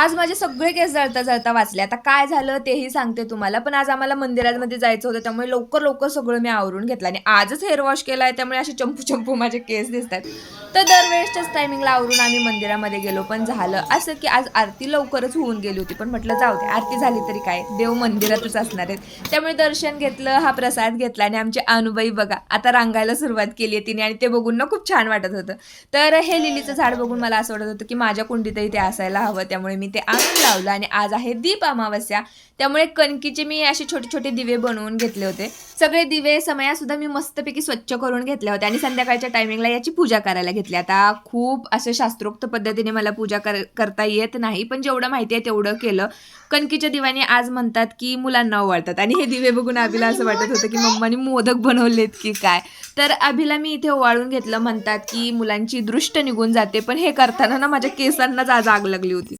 आज माझे सगळे केस जळता जळता वाचले. आता काय झालं तेही सांगते तुम्हाला. पण आज आम्हाला मंदिरामध्ये जायचं होतं त्यामुळे लवकर लवकर सगळं मी आवरून घेतलं. आणि आजच हेअर वॉश केला आहे त्यामुळे असे चंपू चंपू माझे केस दिसतात. तर दरवेळेसच्याच टायमिंगला आवरून आम्ही मंदिरामध्ये गेलो. पण झालं असं की आज आरती लवकरच होऊन गेली होती. पण म्हटलं जाऊ दे आरती झाली तरी काय? देव मंदिरातच असणार आहेत. त्यामुळे दर्शन घेतलं हा प्रसाद घेतला आणि आमची अनुबाई बघा आता रांगायला सुरुवात केली आहे तिने आणि ते बघून ना खूप छान वाटत होतं. तर हे लिलीचं झाड बघून मला असं वाटत होतं की माझ्या कुंडीतही ते असायला हवं. त्यामुळे मी ते आणून लावलं आणि आज आहे दीप अमावस्या. त्यामुळे कणकीचे मी असे छोटे छोटे दिवे बनवून घेतले होते. सगळे दिवे समया सुद्धा मी मस्तपैकी स्वच्छ करून घेतले होते आणि संध्याकाळच्या टायमिंगला याची पूजा करायला घेतली. आता खूप असे शास्त्रोक्त पद्धतीने मला पूजा कर करता येत नाही पण जेवढं माहिती आहे तेवढं केलं. कणकीच्या दिव्याने आज म्हणतात की मुलांना ओवाळतात आणि हे दिवे बघून अभिला असं वाटत होतं की मम्मानी मोदक बनवलेत की काय? तर अभिला मी इथे ओवाळून घेतलं. म्हणतात की मुलांची दृष्ट निघून जाते पण हे करताना ना माझ्या केसांनाच आज आग लागली होती.